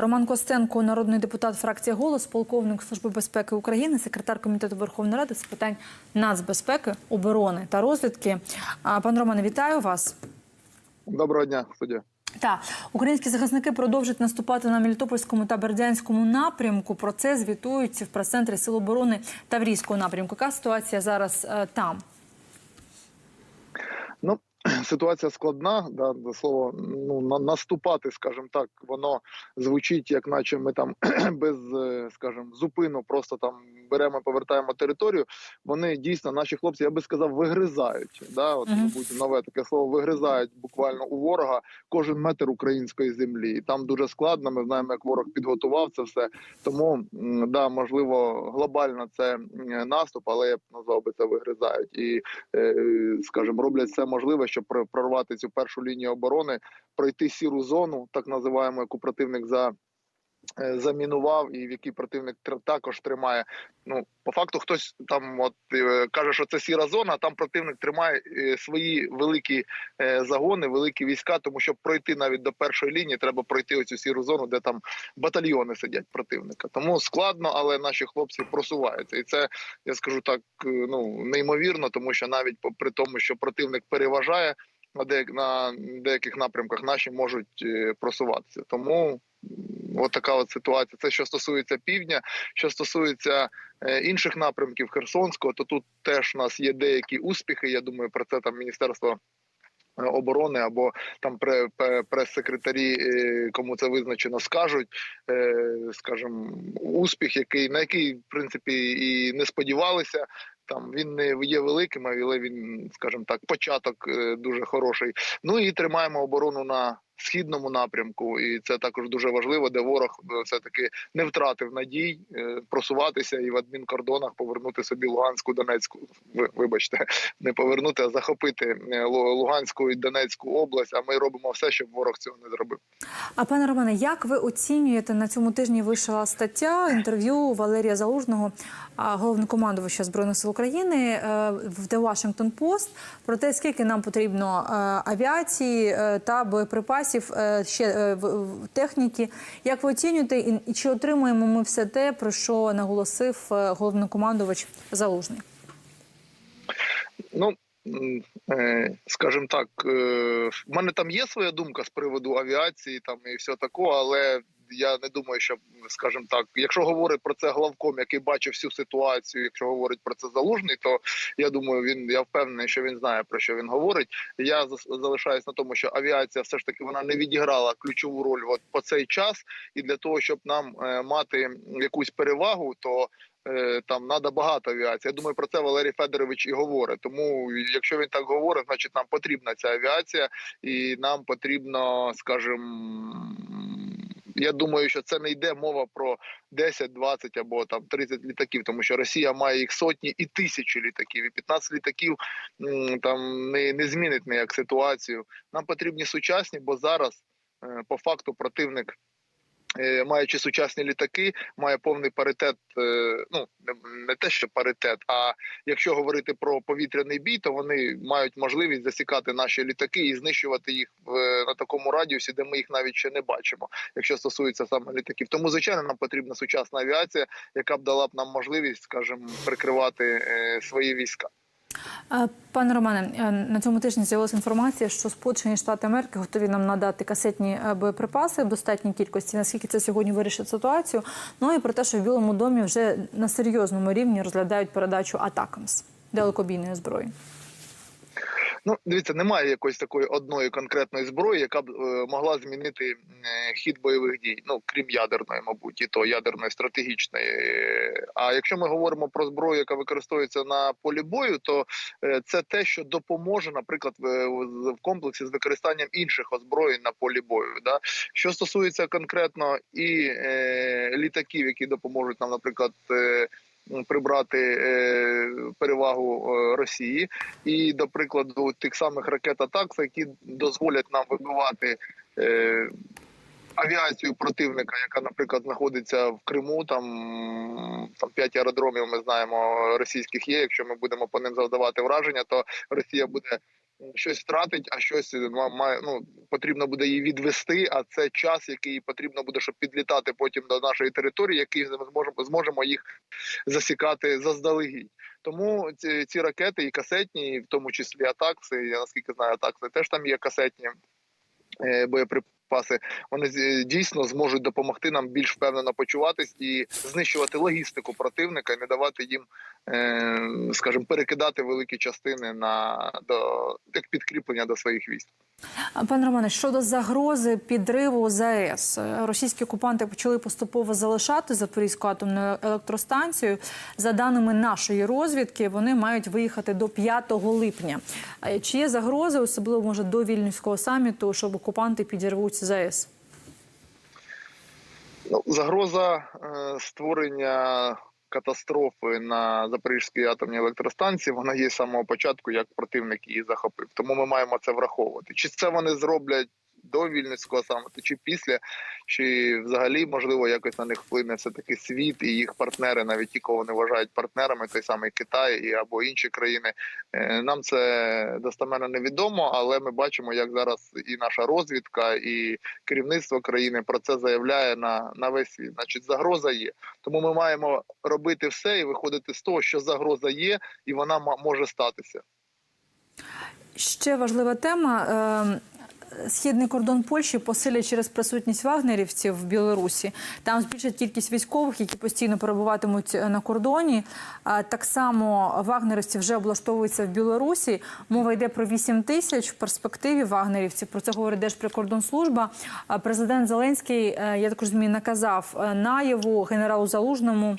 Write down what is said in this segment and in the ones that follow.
Роман Костенко, народний депутат фракції Голос, полковник Служби безпеки України, секретар комітету Верховної Ради з питань нацбезпеки, оборони та розвідки. А, Пане Романе, вітаю вас. Доброго дня, студія. Так, українські захисники продовжують наступати на Мелітопольському та Бердянському напрямку. Про це звітують в прес-центрі Сил оборони Таврійського напрямку. Яка ситуація зараз е, там? Ситуація складна. Да, за слово ну на, наступати, скажімо так, воно звучить, як наче ми там без, е, скажімо, зупину, просто там беремо, повертаємо територію. Вони дійсно, наші хлопці, я би сказав, вигризають. Да, от мабуть, нове таке слово вигризають буквально у ворога кожен метр української землі. І там дуже складно. Ми знаємо, як ворог підготував це все. Тому да, можливо, глобально це наступ, але я б назвав би це вигризають і, е, скажімо, роблять все можливе, щоб про- прорвати цю першу лінію оборони, пройти сіру зону, так називаємо, яку противник за. Е, Замінував і в якій противник також тримає. Ну по факту, хтось там от е, каже, що це сіра зона. Там противник тримає е, свої великі загони, великі війська. Тому щоб пройти навіть до першої лінії, треба пройти оцю сіру зону, де там батальйони сидять противника. Тому складно, але наші хлопці просуваються, і це я скажу так. Ну неймовірно, тому що навіть при тому, що противник переважає на деяк на деяких напрямках, наші можуть просуватися. Тому от така от ситуація. Це що стосується півдня, що стосується е, інших напрямків Херсонського, то тут теж у нас є деякі успіхи. Я думаю, про це там міністерство. е, Оборони або там пре- пре- прес-секретарі, е, кому це визначено, скажуть, скажімо, успіх, який на який в принципі і не сподівалися. Там він не є великим, але він, скажімо так, початок дуже хороший. Ну і тримаємо оборону на східному напрямку, і це також дуже важливо, де ворог все таки не втратив надій е, просуватися і в адмінкордонах повернути собі Луганську, Донецьку. Ви, вибачте, не повернути, а захопити е, Луганську і Донецьку область. А ми робимо все, щоб ворог цього не зробив. А пане Романе, як ви оцінюєте на цьому тижні вийшла стаття інтерв'ю Валерія Залужного, головнокомандувача збройних сил України е, в The Washington Post про те, скільки нам потрібно е, авіації е, та боєприпасів е, ще е, техніки. Як ви оцінюєте, і чи отримуємо ми все те, про що наголосив е, головнокомандувач Залужний? Ну скажімо так, в мене там є своя думка з приводу авіації, там і все такого, але я не думаю, що скажімо так, якщо говорить про це главком, який бачив всю ситуацію, якщо говорить про це залужний, то я думаю, він я впевнений, що він знає про що він говорить. Я залишаюсь на тому, що авіація все ж таки вона не відіграла ключову роль от по цей час, і для того, щоб нам е, мати якусь перевагу, то е, там треба багато авіації. Я думаю, про це Валерій Федорович і говорить. Тому, якщо він так говорить, значить нам потрібна ця авіація, і нам потрібно, скажімо, я думаю, що це не йде мова про 10, 20 або там 30 літаків, тому що Росія має їх сотні і тисячі літаків, і 15 літаків там не, не змінить ніяк ситуацію. Нам потрібні сучасні, бо зараз е, по факту противник. Е, Маючи сучасні літаки, має повний паритет. е, Ну не- те, що паритет. А якщо говорити про повітряний бій, то вони мають можливість засікати наші літаки і знищувати їх в на такому радіусі, де ми їх навіть ще не бачимо. Якщо стосується саме літаків, тому звичайно нам потрібна сучасна авіація, яка б дала б нам можливість, скажімо, прикривати е, свої війська. Е, Пане Романе, е, на цьому тижні з'явилася інформація, що Сполучені Штати Америки готові нам надати касетні е, боєприпаси в достатній кількості. Наскільки це сьогодні вирішить ситуацію? Ну і про те, що в Білому домі вже на серйозному рівні розглядають передачу атакамс далекобійної зброї. Ну, дивіться, немає якоїсь такої одної конкретної зброї, яка б е, могла змінити хід бойових дій. Ну крім ядерної, мабуть, і то ядерної стратегічної. А якщо ми говоримо про зброю, яка використовується на полі бою, то е, це те, що допоможе, наприклад, в, в комплексі з використанням інших озброєнь на полі бою. Да? Що стосується конкретно і е, літаків, які допоможуть нам, наприклад. Е, Прибрати е, перевагу е, Росії, і до прикладу тих самих ракет АТАКС, які дозволять нам вибивати е, авіацію противника, яка, наприклад, знаходиться в Криму. Там там п'ять аеродромів. Ми знаємо російських є. Якщо ми будемо по ним завдавати враження, то Росія буде щось втратить, а щось ма- має ну потрібно буде її відвести. А це час, який потрібно буде, щоб підлітати потім до нашої території, який ми зможемо зможемо їх засікати заздалегідь. Тому ці, ці ракети і касетні, і в тому числі атакси, я наскільки знаю, атакси теж там є касетні е, боєприпаси. Вони з- дійсно зможуть допомогти нам більш впевнено почуватись і знищувати логістику противника, і не давати їм, е, скажімо, перекидати великі частини на до як підкріплення до своїх військ. Пане Романе, щодо загрози підриву ЗАЕС, Е, російські окупанти почали поступово залишати Запорізьку атомну електростанцію. За даними нашої розвідки, вони мають виїхати до 5 липня. Чи є загрози, особливо може до вільнюського саміту, щоб окупанти підірвуть ЗАЕС? Ну, загроза е, створення катастрофи на Запорізькій атомній електростанції вона є з самого початку, як противник її захопив. Тому ми маємо це враховувати. Чи це вони зроблять до вільницького саміту, чи після, чи взагалі можливо якось на них вплине все таки світ і їх партнери, навіть ті, кого вони вважають партнерами, той самий Китай і або інші країни. Е, Нам це достеменно невідомо, але ми бачимо, як зараз і наша розвідка, і керівництво країни про це заявляє на, на весь світ. Значить, загроза є. Тому ми маємо робити все і виходити з того, що загроза є, і вона може статися. Ще важлива тема. Східний кордон Польщі посилять через присутність вагнерівців в Білорусі. Там збільшать кількість військових, які постійно перебуватимуть е, на кордоні. Так само вагнерівці вже облаштовуються в Білорусі. Мова йде про 8 тисяч в перспективі вагнерівців. Про це говорить Держприкордонслужба. Президент Зеленський, е, я також змі наказав е, наяву генералу Залужному.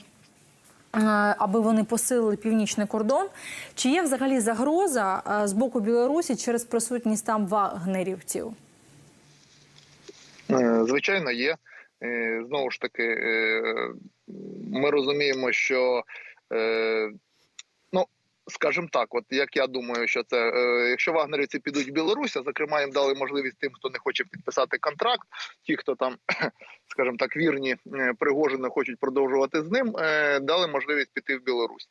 Е, Аби вони посилили північний кордон, чи є взагалі загроза е, з боку Білорусі через присутність там вагнерівців? Е, Звичайно, є. Знову ж таки, ми розуміємо, що. Скажімо так, от як я думаю, що це е, якщо вагнерівці підуть в Білорусь, а зокрема їм дали можливість тим, хто не хоче підписати контракт, ті, хто там, скажімо так, вірні е, Пригожину хочуть продовжувати з ним, е, дали можливість піти в Білорусь.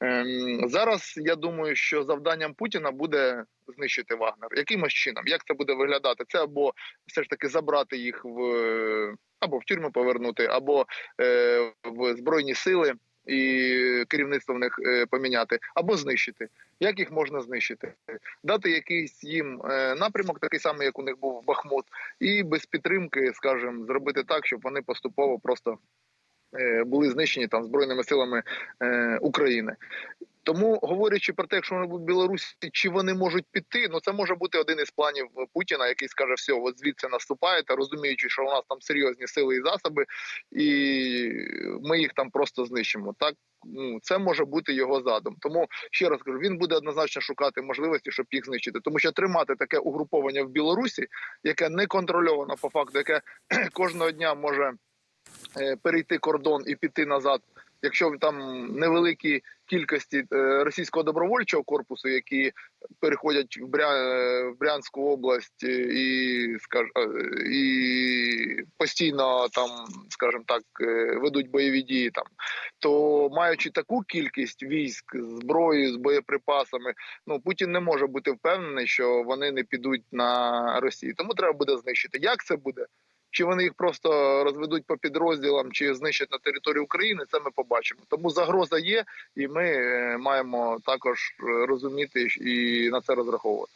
Ем, зараз я думаю, що завданням Путіна буде знищити Вагнер. Якимось чином, як це буде виглядати? Це або все ж таки забрати їх в або в тюрму повернути, або е, в збройні сили. І керівництво в них е, поміняти або знищити. Як їх можна знищити? Дати якийсь їм е, напрямок, такий самий, як у них був Бахмут, і без підтримки, скажімо, зробити так, щоб вони поступово просто е, були знищені там збройними силами України. Тому говорячи про те, якщо вони будуть в Білорусі, чи вони можуть піти, ну це може бути один із планів Путіна, який скаже, все, от звідси наступаєте, розуміючи, що у нас там серйозні сили і засоби, і ми їх там просто знищимо. Так ну це може бути його задум. Тому ще раз кажу, він буде однозначно шукати можливості, щоб їх знищити, тому що тримати таке угруповання в Білорусі, яке не контрольовано по факту, яке кожного дня може е, перейти кордон і піти назад. Якщо там невеликі кількості е, російського добровольчого корпусу, які переходять в, е, Брянську область е, і скаж... і постійно там, скажімо так, ведуть бойові дії там, то маючи таку кількість військ, зброї з боєприпасами, ну Путін не може бути впевнений, що вони не підуть на Росію. Тому треба буде знищити. Як це буде? Чи вони їх просто розведуть по підрозділам, чи знищать на території України, це ми побачимо. Тому загроза є, і ми е, маємо також е, розуміти і на це розраховувати.